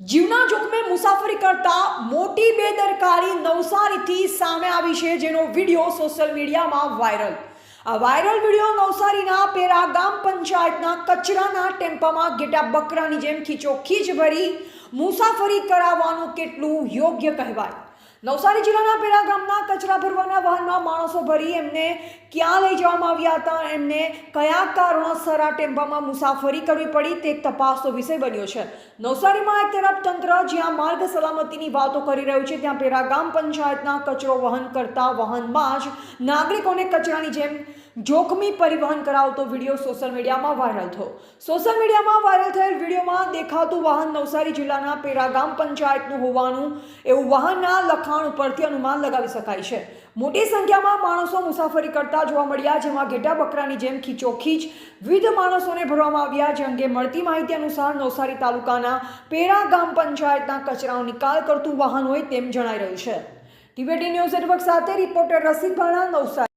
જીવના જોખમે મુસાફરી કરતા મોટી બેદરકારી નવસારીથી સામે આવી છે જેનો વીડિયો સોશિયલ મીડિયામાં વાયરલ. આ વાયરલ વીડિયો નવસારીના પેરા ગામ પંચાયતના કચરાના ટેમ્પામાં ગેટા બકરાની જેમ ખીચો ખીચ ભરી મુસાફરી કરાવવાનું કેટલું યોગ્ય કહેવાય. નવસારી જિલ્લાના પેરા ગામના કચરા ભરવાના વાહનમાં માણસો ભરી એમને ક્યાં લઈ જવામાં આવ્યા હતા? એમને કયા કારણોસર આ ટેમ્પામાં મુસાફરી કરવી પડી તે તપાસનો વિષય બન્યો છે. નવસારીમાં એક તરફ તંત્ર જ્યાં માર્ગ સલામતીની વાતો કરી રહ્યું છે, ત્યાં પેરા ગામ પંચાયતના કચરો વહન કરતા વાહનમાં જ નાગરિકોને કચરાની જેમ જોખમી પરિવહન કરાવતો વીડિયો સોશિયલ મીડિયામાં વાયરલ થયો. સોશિયલ મીડિયામાં વાયરલ થયેલ વિડીયોમાં દેખાતું વાહન નવસારી જિલ્લાના પેરા ગામ પંચાયતનું હોવાનું એવું વાહનના લખાણ ઉપરથી અનુમાન લગાવી શકાય છે. મોટી સંખ્યામાં માણસો મુસાફરી કરતા જોવા મળ્યા, જેમાં ઘેટા બકરાની જેમ ખીચોખીચ વિવિધ માણસોને ભરવામાં આવ્યા. જે અંગે મળતી માહિતી અનુસાર નવસારી તાલુકાના પેરા ગામ પંચાયતના કચરાનો નિકાલ કરતું વાહન હોય તેમ જણાઈ રહ્યું છે. ટીવીટી ન્યૂઝ નેટવર્ક સાથે રિપોર્ટર રસિક ભાણા, નવસારી.